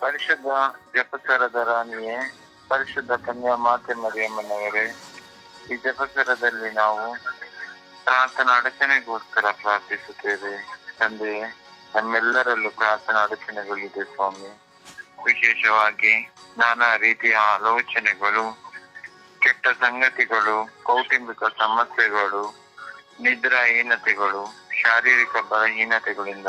ಪರಿಶುದ್ಧ ಜಪಸರದ ರಾಣಿಯೇ ಪರಿಶುದ್ಧ ಕನ್ಯಾ ಮಾತೆ ಮರಿಯಮ್ಮನವರೇ, ಈ ಜಪಸರದಲ್ಲಿ ನಾವು ಪ್ರಾರ್ಥನಾ ಅಡಚಣೆಗೋಸ್ಕರ ಪ್ರಾರ್ಥಿಸುತ್ತೇವೆ. ತಂದೆಯೇ, ನಮ್ಮೆಲ್ಲರಲ್ಲೂ ಪ್ರಾರ್ಥನಾ ಅಡಚಣೆಗಳಿದೆ ಸ್ವಾಮಿ. ವಿಶೇಷವಾಗಿ ನಾನಾ ರೀತಿಯ ಆಲೋಚನೆಗಳು, ಕೆಟ್ಟ ಸಂಗತಿಗಳು, ಕೌಟುಂಬಿಕ ಸಮಸ್ಯೆಗಳು, ನಿದ್ರಾಹೀನತೆಗಳು, ಶಾರೀರಿಕ ಬಲಹೀನತೆಗಳಿಂದ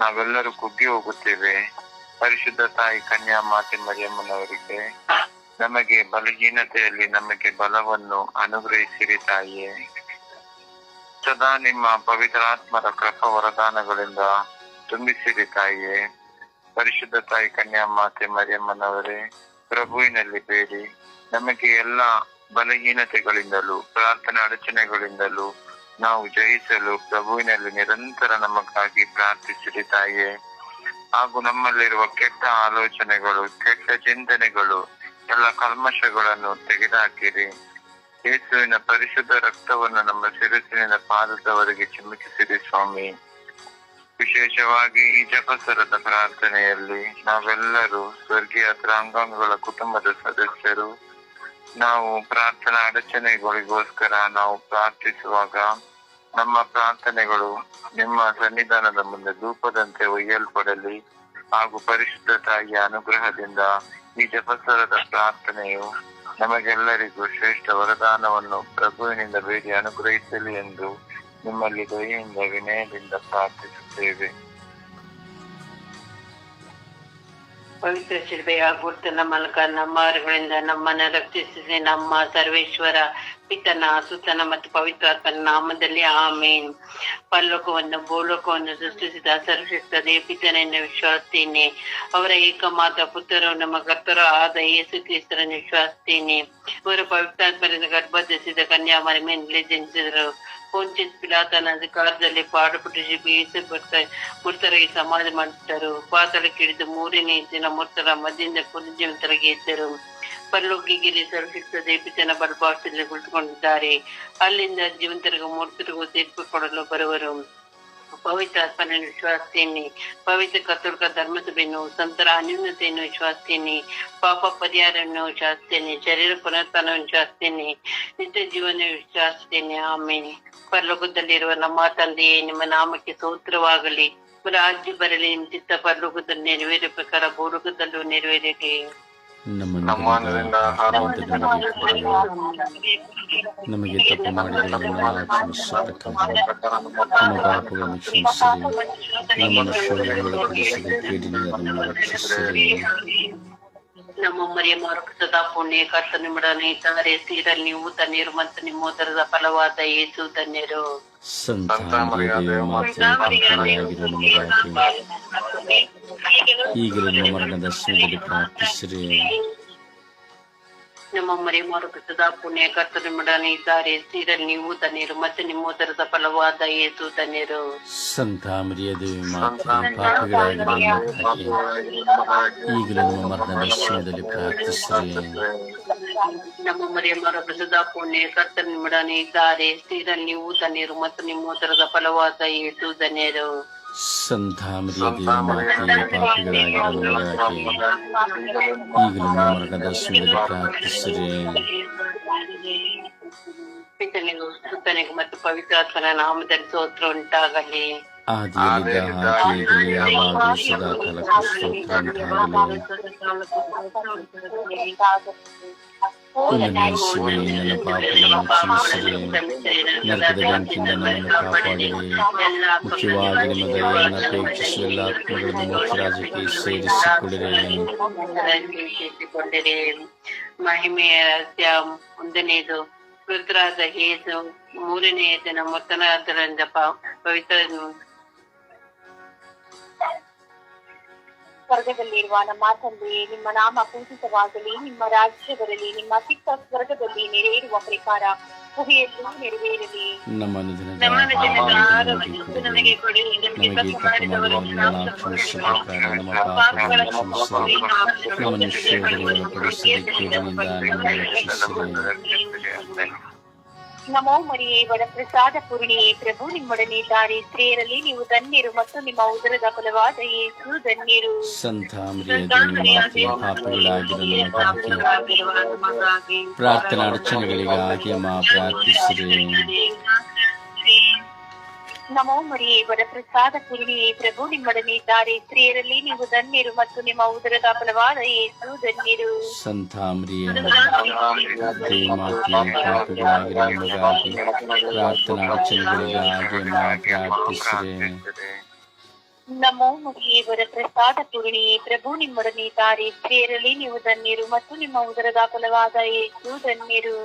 ನಾವೆಲ್ಲರೂ ಕುಗ್ಗಿ ಹೋಗುತ್ತೇವೆ. ಪರಿಶುದ್ಧ ತಾಯಿ ಕನ್ಯಾ ಮಾತೆ ಮರಿಯಮ್ಮನವರಿಗೆ ನಮಗೆ ಬಲಹೀನತೆಯಲ್ಲಿ ನಮಗೆ ಬಲವನ್ನು ಅನುಗ್ರಹಿಸಿರಿ ತಾಯಿಯೇ. ಸದಾ ನಿಮ್ಮ ಪವಿತ್ರಾತ್ಮರ ಕೃಪ ವರದಾನಗಳಿಂದ ತುಂಬಿಸಿರಿ ತಾಯಿಯೇ. ಪರಿಶುದ್ಧ ತಾಯಿ ಕನ್ಯಾ ಮಾತೆ ಮರಿಯಮ್ಮನವರೇ, ಪ್ರಭುವಿನಲ್ಲಿ ಬೇಡಿ. ನಮಗೆ ಎಲ್ಲ ಬಲಹೀನತೆಗಳಿಂದಲೂ, ಪ್ರಾರ್ಥನಾ ಅಡಚಣೆಗಳಿಂದಲೂ ನಾವು ಜಯಿಸಲು ಪ್ರಭುವಿನಲ್ಲಿ ನಿರಂತರ ನಮಗಾಗಿ ಪ್ರಾರ್ಥಿಸಿರಿ ತಾಯಿಯೇ. ಹಾಗೂ ನಮ್ಮಲ್ಲಿರುವ ಕೆಟ್ಟ ಆಲೋಚನೆಗಳು, ಕೆಟ್ಟ ಚಿಂತನೆಗಳು, ಎಲ್ಲ ಕಲ್ಮಶಗಳನ್ನು ತೆಗೆದುಹಾಕಿರಿ. ಯೇಸುವಿನ ಪರಿಶುದ್ಧ ರಕ್ತವನ್ನು ನಮ್ಮ ಶಿರಸಿನ ಪಾದದವರೆಗೆ ಚಿಮುಕಿಸಿರಿ ಸ್ವಾಮಿ. ವಿಶೇಷವಾಗಿ ಈ ಜಪಸರದ ಪ್ರಾರ್ಥನೆಯಲ್ಲಿ ನಾವೆಲ್ಲರೂ ಸ್ವರ್ಗೀಯ ಅಂಗಾಂಗಗಳ ಕುಟುಂಬದ ಸದಸ್ಯರು. ನಾವು ಪ್ರಾರ್ಥನಾ ಅಡಚಣೆಗಳಿಗೋಸ್ಕರ ನಾವು ಪ್ರಾರ್ಥಿಸುವಾಗ ನಮ್ಮ ಪ್ರಾರ್ಥನೆಗಳು ನಿಮ್ಮ ಸನ್ನಿಧಾನದ ಮುಂದೆ ಧೂಪದಂತೆ ಒಯ್ಯಲ್ಪಡಲಿ ಹಾಗೂ ಪರಿಶುದ್ಧ ತಾಯಿಯ ಅನುಗ್ರಹದಿಂದ ಈ ಜಪಸ್ವರದ ಪ್ರಾರ್ಥನೆಯು ನಮಗೆಲ್ಲರಿಗೂ ಶ್ರೇಷ್ಠ ವರದಾನವನ್ನು ಪ್ರಭುವಿನಿಂದ ಬೇಡಿ ಅನುಗ್ರಹಿಸಲಿ ಎಂದು ನಿಮ್ಮಲ್ಲಿ ದಯೆಯಿಂದ ವಿನಯದಿಂದ ಪ್ರಾರ್ಥಿಸುತ್ತೇವೆ. ಪವಿತ್ರ ಶಿಲ್ಬೆಯ ಗುರುತನ ಮೂಲಕ ನಮ್ಮನ್ನ ರಕ್ಷಿಸಿದೆ ನಮ್ಮ ಸರ್ವೇಶ್ವರ ಪಿತನ, ಸುತನ ಮತ್ತು ಪವಿತ್ರಾತ್ಮನ ನಾಮದಲ್ಲಿ ಆಮೇನ್. ಪರಲೋಕವನ್ನು, ಭೂಲೋಕವನ್ನು ಸೃಷ್ಟಿಸಿದ ಸರ್ವಶಕ್ತ ದೇವಪಿತನೆಯನ್ನು ವಿಶ್ವಾಸಿಸ್ತೇನೆ ಅವರ ಏಕಮಾತ್ರ ಪುತ್ರರು, ನಮ್ಮ ಕರ್ತರು ಆದ ಯೇಸು ಕ್ರಿಸ್ತರನ್ನು ವಿಶ್ವಾಸಿಸ್ತೇನೆ ಇವರು ಪವಿತ್ರಾತ್ಮರಿಂದ ಗರ್ಭಧಿಸಿದ ಕನ್ಯಾ ಮೇಲೆ ಜನಿಸಿದರು. ಪೊಂಚಿಸ್ ಪಿಲಾತನ ಅಧಿಕಾರದಲ್ಲಿ ಪಾಡುಪಟ್ಟು ಜೀವಿಸಿ ಮೃತರಿಗೆ ಸಮಾಧಿ ಮಾಡಿದ್ದರು ಪಾತಾಳಕ್ಕೆ ಹಿಡಿದು ಮೂರನೇ ದಿನ ಮೃತರ ಮಧ್ಯದಿಂದ ಪುನರ್ಜೀವಿತರಿಗೆ ಇದ್ದರು ಪರಲೋಕಿಗಿರಿ ಸರ್ವಶಕ್ತ ದೇಪಿತನ ಬಲಭಾಷೆಯಲ್ಲಿ ಕುಳಿತುಕೊಂಡಿದ್ದಾರೆ. ಅಲ್ಲಿಂದ ಜೀವಂತರಿಗೂ ಮೂರ್ತರಿಗೂ ತೀರ್ಪು ಕೊಡಲು ಬರುವರು. ಪವಿತ್ರ ಆತ್ಮನ ವಿಶ್ವಾಸ್ತೇನೆ ಪವಿತ್ರ ಕರ್ತೃಕ ಧರ್ಮಸಭೆಯನ್ನು, ಸಂತರ ಅನ್ಯೂನ್ಯತೆಯನ್ನು ವಿಶ್ವಾಸ್ತೇನೆ ಪಾಪ ಪರಿಹಾರವನ್ನು ವಿಶ್ವಾಸ್ತೇನೆ ಶರೀರ ಪುನರ್ತನ ವಿಶ್ವಾಸ್ತೇನೆ ನಿತ್ಯ ಜೀವನ ವಿಶ್ವಾಸ್ತೇನೆ ಆಮೇಲೆ ಪರಲೋಕದಲ್ಲಿರುವ ನಮ್ಮ ತಂದೆಯೇ, ನಿಮ್ಮ ನಾಮಕ್ಕೆ ಸೂತ್ರವಾಗಲಿ ರಾಜ್ಯ ಬರಲಿ, ನಿಮ್ಮ ಚಿತ್ತ ಪರಲೋಕದಲ್ಲಿ ನೆರವೇರ ಪ್ರಕಾರ ಭೂಲೋಕದಲ್ಲೂ ನೆರವೇರಲಿ ನಮ್ಮನ್ನು ಆಹಾರವಂತ ಆಹಾರವನ್ನು ನಮಗೆ ನಮಗೆ ತಪ್ಪು ಮಾಡಿದವರನ್ನೆಲ್ಲ ಕ್ಷಮಿಸತಕ್ಕ ನಮ್ಮ ಪಾಪಗಳನ್ನು ಕ್ಷಮಿಸಿರಿ ನಮ್ಮನ್ನು ಶೋಧನೆಗೊಳಪಡಿಸಿದ ಕೇಡಿನಿಂದ ನಮ್ಮನ್ನು ರಕ್ಷಿಸಿರಿ ನಮ್ಮ ಮರಿಯ ಮಾರುಕ ಸದಾ ಪುಣ್ಯ ಕರ್ತನಿಮಿಡನೆ ತಾರೆ ಸೀರಲ್ಲಿ ನೀವು ತಣ್ಣೀರು ಮತ್ತು ನಿಮ್ಮ ಉದರದ ಫಲವಾದ ಯೇಸು ಧನ್ಯರು. ಸಂತ ಮರಿಯಾದ ಮಾತೆ ಪಾಪಗಳಾಗಿರುವ ನಮಗಾಗಿ ಈಗಲೂ ನಮ್ಮ ಮರಣದ ಸಮಯದಲ್ಲಿ ಪ್ರಾರ್ಥಿಸಿರಿ. ನಮ್ಮ ಮರಿ ಮಾರುಕಟ್ಟದ ಪುಣ್ಯ ಕರ್ತನಿಮಿಡನೆ ಇದ್ದಾರೆ. ಸೀರಲ್ಲಿ ನೀವು ತನ್ನೀರು ಮತ್ತೆ ನಿಮ್ಮ ಉದರದ ಫಲವಾದ ಏಸು ಧನ್ಯರು. ಸಂತ ಮರಿಯ ದೇವಿ ಮಾತೆ ಪಾಪಗಳಾಗಿರುವ ನಮಗಾಗಿ ಈಗಲೂ ನಮ್ಮ ಮರಣದ ಪ್ರಾರ್ಥಿಸಿರಿ. ನಮ್ಮ ಮರಿಯ ಮಾರುಕ ಸದಾ ಪುಣ್ಯ ಕರ್ತನಿಮಿಡನೆ ಇದ್ದಾರೆ. ಸೀರಲ್ಲಿ ನೀವು ತನ್ನೀರು ಮತ್ತು ನಿಮ್ಮ ಉದರದ ಫಲವಾದ ಏಸು ಧನ್ಯರು. ಸಂತ ಮರಿಯ ದೇವಿ ಮಾತೆ ಪಾಪಗಳಾಗಿರುವ ನಮಗಾಗಿ ಈಗಲೂ ಮರಣದ ಸಮಯದಲ್ಲಿ ಪ್ರಾರ್ಥಿಸಿರಿ. ಪಿತನಿಗೂ ಸುತ್ತನಿಗೂ ಮತ್ತು ಪವಿತ್ರಾತ್ಮನ ನಾಮದಲ್ಲಿ ಸ್ತೋತ್ರ ಉಂಟಾಗಲಿ. ಆದಿಯಲ್ಲಿದ್ದ ಹಾಗೆ ಕಾಪಾಡಿರಿ. ಮುಖ್ಯವಾಗಿ ನಿಮ್ಮ ಅಪೇಕ್ಷಿಸಿ ಎಲ್ಲ ಆತ್ಮಗಳನ್ನು ಮಹಿಮೆಯ ಒಂದನೇದು ಮುಂದನೆಯದು ಪುತ್ರಾದ ಹೇಸು ಮೂರನೆಯ ದಿನ ಮೊತ್ತನಾದರಿಂದ ಪವಿತ್ರ ಸ್ವರ್ಗದಲ್ಲಿರುವ ನಮ್ಮ ತಂದೆಯೇ ನಿಮ್ಮ ನಾಮ ಪೂಜಿತವಾಗಲಿ ನಿಮ್ಮ ರಾಜ್ಯ ಬರಲಿ ನಿಮ್ಮ ಸಿಕ್ಕ ಸ್ವರ್ಗದಲ್ಲಿ ನೆರೆಯಿರುವ ಪ್ರಕಾರ ಭೂಮಿಯಲ್ಲೂ ನೆರವೇರಲಿ. ನಮಗೆ ಕೊಡಿ ನಮಗೆ ನಮ್ಮ ನಮೋ ಮರಿಯೇ ವರ ಪ್ರಸಾದ ಪೂರ್ಣಿಯೇ ಪ್ರಭು ನಿಮ್ಮೊಡನೆ ಇದ್ದಾರೆ ಸ್ತ್ರೀಯರಲ್ಲಿ. ನೀವು ಧನ್ಯರು ಮತ್ತು ನಿಮ್ಮ ಉದರದ ಫಲವಾದ ಯೇಸು ಧನ್ಯರು. ಪ್ರಾರ್ಥನಾ ಅರ್ಚನೆಗಳಿಗಾಗಿ ಮಾ ಪ್ರಾರ್ಥಿಸಿರಿ ನಮೋ ಮರಿಯೇ ವರ ಪ್ರಸಾದ ಪೂರ್ಣಿಯೇ ಪ್ರಭು ನಿಮ್ಮೊಡನೆ ಇದ್ದಾರೆ ಸ್ತ್ರೀಯರಲ್ಲಿ ನೀವು ಧನ್ಯರು ಮತ್ತು ನಿಮ್ಮ ಉದರದ ಫಲವಾದ ಯೇಸು ಧನ್ಯರು. ಸಂತ ನಮಗಾಗಿ ಪ್ರಾರ್ಥನಾ ಅಡಚಣೆಗಳಿಗಾಗಿ ಮಾ ಪ್ರಾರ್ಥಿಸಿರಿ ನಮೋ ಮುಖೇವರ ವರ ಪ್ರಸಾದ ಪೂರ್ಣಿಯೇ ಪ್ರಭು ನಿಮ್ಮೊಡನೆ ತಾರಿ ಸ್ತ್ರೀಯರಲ್ಲಿ ನೀವು ಧನ್ಯರು ಮತ್ತು ನಿಮ್ಮ ಉದರದ ಫಲವಾದ ಏಸು ಧನ್ಯರು.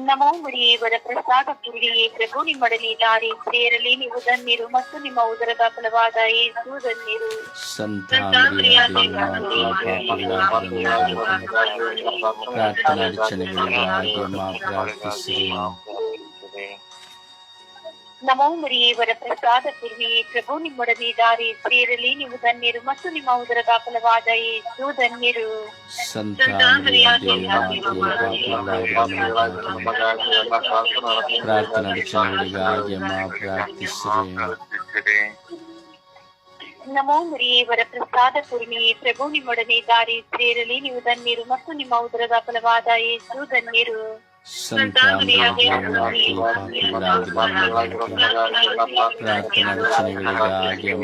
ನಮೋ ಮರಿಯೇ ವರ ಪ್ರಸಾದ ಪೂರ್ಣಿಯೇ ಪ್ರಭು ನಿಮ್ಮೊಡನೆ ಇದ್ದಾರೆ ಸ್ತ್ರೀಯರಲ್ಲಿ ನೀವು ಧನ್ಯರು ಮತ್ತು ನಿಮ್ಮ ಉದರದ ಫಲವಾದ ಯೇಸು ಧನ್ಯರು ಸಂತ ಮರಿಯದೇ ಪಾಪಗಳಾಗಿರೋ ಪ್ರಾರ್ಥನಾ ಅಡಚಣೆಗಳಿಗಾಗಿ ಮಾ ಪ್ರಾರ್ಥಿಸಿರಿ ನಮೋ ಮರಿಯೇ ವರ ಪ್ರಸಾದ ಪೂರ್ಣಿಯೇ ಪ್ರಭು ನಿಮ್ಮೊಡನೆ ದಾರಿ ಸೇರಲಿ ನೀವು ಧನ್ಯರು ಮತ್ತು ನಿಮ್ಮ ಉದರದ ಫಲವಾದ ಶು ಧನ್ಯರು ಪ್ರಾರ್ಥನಾ ಪ್ರಾರ್ಥಿಸಿರಿ ನಮೋ ಪ್ರಸಾದ ಪೂರ್ಣಿಯೇ ಪ್ರಭು ನಿಮ್ಮೊಡನೆ ದಾರಿ ಸೇರಲಿ ನೀವು ಧನ್ಯರು ಮತ್ತು ನಿಮ್ಮ ಉದರದ ಫಲವಾದ ಶು ಧನ್ಯರು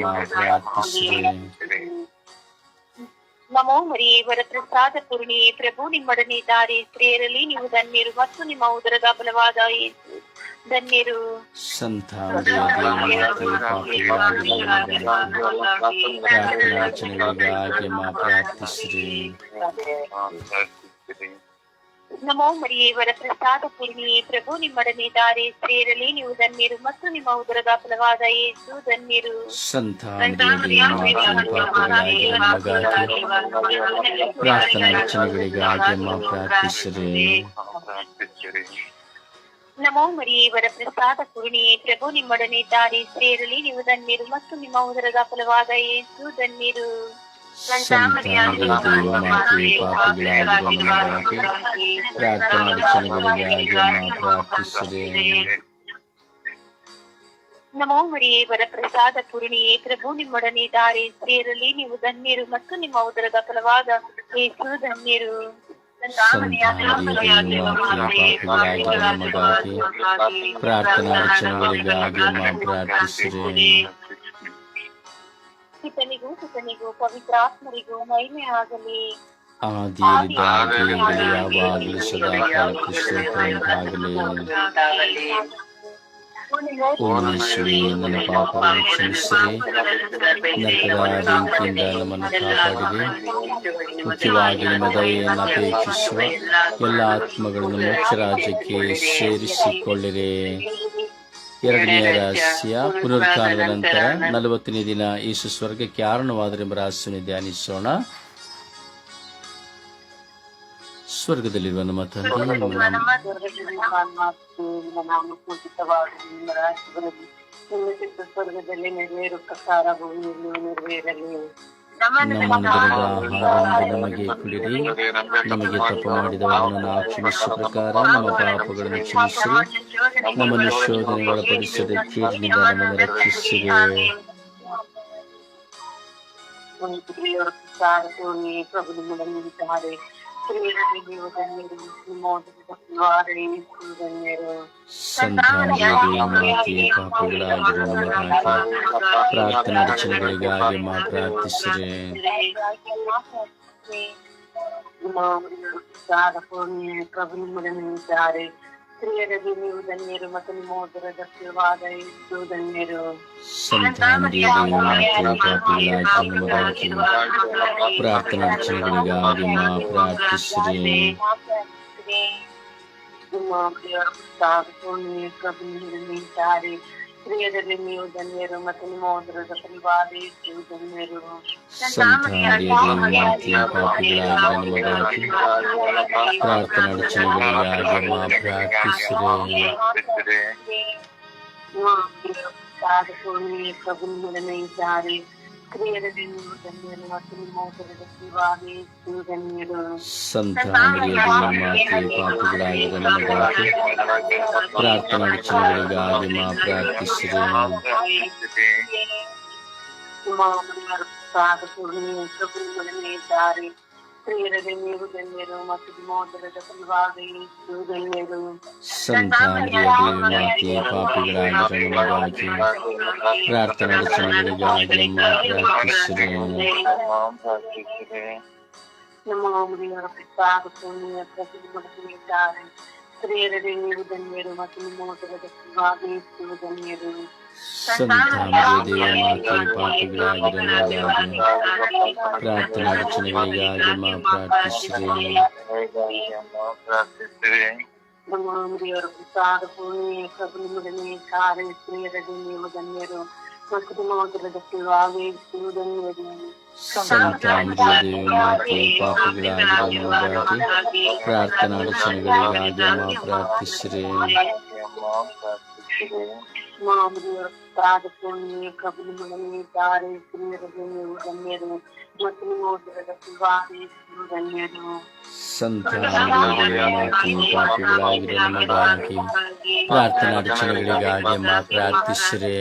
ಮಾ ಪ್ರಾರ್ಥಿಸಿರಿ ನಮೋ ಮರಿಯೇ ವರ ಪ್ರಸಾದ ಪೂರ್ಣಿಯೇ ಪ್ರಭು, ನಿಮ್ಮೊಡನೆ ದಾರಿ ಸ್ತ್ರೀಯರಲ್ಲಿ, ನೀವು ಧನ್ಯರು ಮತ್ತು ನಿಮ್ಮ ಉದರದ ಬಲವಾದ ಧನ್ಯರು. ಸಂತ ನಮೋ ಮರಿಯೇವರ ಪ್ರಸಾದ ಪೂರ್ಣಿಯೇ ಪ್ರಭು ನಿಮ್ಮೊಡನೆ ದಾರಿ ಸೇರಲಿ ನೀವು ಧನ್ಯರು ಮತ್ತು ನಿಮ್ಮ ಉದರದ ಫಲವಾದ ಏಸು ಧನ್ಯರು. ಪ್ರಾರ್ಥನಾ ಪ್ರಾರ್ಥಿಸಿರಿ ನಮೋ ಮರಿಯೇವರ ಪ್ರಸಾದ ಪೂರ್ಣಿಯೇ ಪ್ರಭು ನಿಮ್ಮೊಡನೆ ದಾರಿ ಸೇರಲಿ ನೀವು ಧನ್ಯರು ಮತ್ತು ನಿಮ್ಮ ಉದರದ ಫಲವಾದ ಏಸು ಧನ್ಯರು. ಪ್ರಾರ್ಥನಾ ನಮೋ ಮರಿಯೇ ವರ ಪ್ರಸಾದ ಪೂರ್ಣಿಯೇ ಪ್ರಭು ನಿಮ್ಮೊಡನೆ ದಾರಿ ಸೇರಲಿ ನೀವು ಧನ್ಯರು ಮತ್ತು ನಿಮ್ಮ ಉದರದ ಫಲವಾದ ಏಸು ಧನ್ಯರು. ಪ್ರಾರ್ಥನಾ ಅಡಚಣೆಗಳಿಗಾಗಿ ಮಾ ಪ್ರಾರ್ಥಿಸಿರಿ ಪಿತನಿಗೂ ಸುತನಿಗೂ ಪವಿತ್ರಾತ್ಮರಿಗೂ ಮಹಿಮೆ ಆಗಲಿ. ಯಾವಾಗಲೂ ಸದಾಕಾಲ ಕ್ರಿಸ್ತೋತ್ತರವಾಗಲಿ ಓ ಯೇಸುವೆ ನನ್ನ ಪಾಪಗಳನ್ನು ಕ್ಷಮಿಸಿರಿ ನರಕದ ಬೆಂಕಿಯಿಂದ ನಮ್ಮನ್ನು ಕಾಪಾಡಿರಿ. ಮುಖ್ಯವಾಗಿ ನಿಮ್ಮ ದಯೆಯನ್ನು ಅಪೇಕ್ಷಿಸುವ ಎಲ್ಲ ಆತ್ಮಗಳನ್ನು ಮೋಕ್ಷ ರಾಜ್ಯಕ್ಕೆ ಸೇರಿಸಿಕೊಳ್ಳಿರಿ. ಎರಡನೆಯ ರಹಸ್ಯ ಪುನರುತ್ಥಾನದ ನಂತರ ನಲವತ್ತನೇ ದಿನ ಯೇಸು ಸ್ವರ್ಗಕ್ಕೆ ಆರಣವಾದರೆಂಬ ರಹಸ್ಯವನ್ನು ಧ್ಯಾನಿಸೋಣ. ಸ್ವರ್ಗದಲ್ಲಿರುವ ನಮ್ಮ ತಂದೆ ನಿಮ್ಮ ಸ್ವರ್ಗದಲ್ಲಿ ನೆರವೇರು ಪ್ರಕಾರ ಭೂಮಿಯಲ್ಲಿ ನೆರವೇರಲಿ. ನಮ್ಮ ನಗರದ ಆಹಾರವನ್ನು ನಮಗೆ ಕೊಡಿರಿ. ನಮಗೆ ತಪ್ಪು ಮಾಡಿದವರನ್ನು ಕ್ಷಮಿಸುವ ಪ್ರಕಾರ ನಮ್ಮ ಪಾಪಗಳನ್ನು ಕ್ಷಮಿಸಿ ನಮ್ಮನ್ನು ಶೋಧನೆಗೆ ಒಳಪಡಿಸದೆ ಕೀರಿನಿಂದ ನಮ್ಮನ್ನು ರಕ್ಷಿಸಿದೆ ಪ್ರಭು ಸ್ತ್ರೀಯರಲ್ಲಿ ನೀವು ಧನ್ಯರು ನಿಮ್ಮ ಉದರದ ಫಲವಾದ ಯೇಸು ಧನ್ಯರು ಸಂತಾನದಲ್ಲಿ ಮಾತೆ ಪಾಪಗಳಾಗಿರುವ ನಮಗಾಗಿ ಪ್ರಾರ್ಥನಾ ರಚನೆಗಳಿಗಾಗಿ ಮಾ ಪ್ರಾರ್ಥಿಸಿರಿ ಪ್ರಸಾದ ಪೂರ್ಣಿ ಪ್ರಭು ನಿಮ್ಮಲ್ಲಿದ್ದಾರೆ ಸ್ತ್ರೀಯರಲ್ಲಿ ನೀವು ಧನ್ಯರು ಮತ್ತು ನಿಮ್ಮ ಉದರದ ಫಲವಾದ ಯೇಸು ಧನ್ಯರು ಸಂತಾನದಲ್ಲಿ ಮಾತೆ ಪಾಪಗಳಾಗಿರುವ ನಮಗಾಗಿ ಪ್ರಾರ್ಥನಾ ರಚನೆಗಳಿಗಾಗಿ ಮಾ ಪ್ರಾರ್ಥಿಸಿರಿ ನಿಮ್ಮ ದೇವರ ಪ್ರಸಾದ ಪೂರ್ಣಿ ಪ್ರಭು ನಿಮ್ಮಲ್ಲಿದ್ದಾರೆ ಸ್ತ್ರೀಯರಲ್ಲಿ ನೀವು ಧನ್ಯರು ಮತ್ತು ನಿಮ್ಮ ಉದರದ ಫಲವಾದ ಯೇಸು ಧನ್ಯರು ಸಂತಾನದಲ್ಲಿ ಮಾತೆ ಪಾಪಗಳಾಗಿರುವ ನಮಗಾಗಿ ಪ್ರಾರ್ಥನಾ ರಚನೆಗಳಿಗಾಗಿ ಮಾ ಪ್ರಾರ್ಥಿಸಿರಿ ಪ್ರಸಾದ ಪೂರ್ಣಿ ಪ್ರಭು ನಿಮ್ಮೊಡನೆ ಇದ್ದಾರೆ ಸ್ತ್ರೀಯರಲ್ಲಿ ನೀವು ಧನ್ಯರು ಮತ್ತು ನಿಮ್ಮ ಉದರದ ಫಲವಾದ ಯೇಸು ಧನ್ಯರು ಸಂತ ಮರಿಯ ಮಾತೆ ಪಾಪಿಗಳಾಗಿರೋ ನಮಗಾಗಿ ಪ್ರಾರ್ಥನಾ ವಿಚಾರಗಳಿಗಾಗಿ ಮಾ ಪ್ರಾರ್ಥಿಸಿರಿ ಪ್ರಸಾದ ಪೂರ್ಣಿ ಪ್ರಭು ನಿಮ್ಮೊಡನೆ ಇದ್ದಾರೆ ಸ್ತ್ರೀಯರಲ್ಲಿ ನೀವು ಧನ್ಯರು ಮತ್ತು ನಿಮ್ಮ ಉದರದ ಫಲವಾದ ಯೇಸು ಧನ್ಯರು ಸಂತ ಮರಿಯ ಮಾತೆ ಪಾಪಿಗಳಾಗಿರೋ ನಮಗಾಗಿ ಪ್ರಾರ್ಥನಾ ವಿಚಾರಗಳಿಗಾಗಿ ಮಾ ಪ್ರಾರ್ಥಿಸಿರಿ ನಮ್ಮ ಮುರಿಯವರ ಪ್ರಸಾದ ಪೂರ್ಣಿಯ ಪ್ರಭು ನಿಮ್ಮೊಡನೆ ಇದ್ದಾರೆ ಸ್ತ್ರೀಯರಲ್ಲಿ ನೀವು ಧನ್ಯರು ಮತ್ತು ನಿಮ್ಮ ಉದರದ ಫಲವಾದ ಯೇಸು ಧನ್ಯರು ಸಂತ ಮರಿಯ ಮಾತೆ ಪಾಪಿಗಳಾಗಿರೋ ನಮಗಾಗಿ ಪ್ರಾರ್ಥನಾ ವಿಚಾರಗಳಿಗಾಗಿ ಮಾ ಪ್ರಾರ್ಥಿಸಿರಿ ಪ್ರಾರ್ಥಿಸಿರಿ ನಮ್ಮ ಮುರಿಯವರ ಪ್ರಸಾದ ಪೂರ್ಣಿಯ ಪ್ರಭು ನಿಮ್ಮೊಡನೆ ಇದ್ದಾರೆ ಸ್ತ್ರೀಯರಲ್ಲಿ ನೀವು ಧನ್ಯರು ಮತ್ತು ನಿಮ್ಮ ಉದರದ ಫಲವಾದ ಯೇಸು ಧನ್ಯರು ಸಂತ ಮರಿಯ ಮಾತೆ ಪಾಪಿಗಳಾಗಿರೋ ನಮಗಾಗಿ ಪ್ರಾರ್ಥನಾ ವಿಚಾರಗಳಿಗಾಗಿ ಮಾ ಪ್ರಾರ್ಥಿಸಿರಿ ಪ್ರಾರ್ಥಿಸಿರಿ ಮಾಮೂಲಿಯವರ ಪ್ರಸಾದ ಪೂರ್ಣಿಯ ಪ್ರಭು ನಿಮ್ಮೊಡನೆ ಇದ್ದಾರೆ ಸ್ತ್ರೀಯರಲ್ಲಿ ನೀವು ಧನ್ಯರು ಮತ್ತು ನಿಮ್ಮ ಉದರದ ಫಲವಾದ ಯೇಸು ಧನ್ಯರು ಸಂತ ಮರಿಯ ಮಾತೆ ಪಾಪಿಗಳಾಗಿರೋ ನಮಗಾಗಿ ಪ್ರಾರ್ಥನಾ ವಿಚಾರಗಳಿಗಾಗಿ ಮಾ ಪ್ರಾರ್ಥಿಸಿರಿ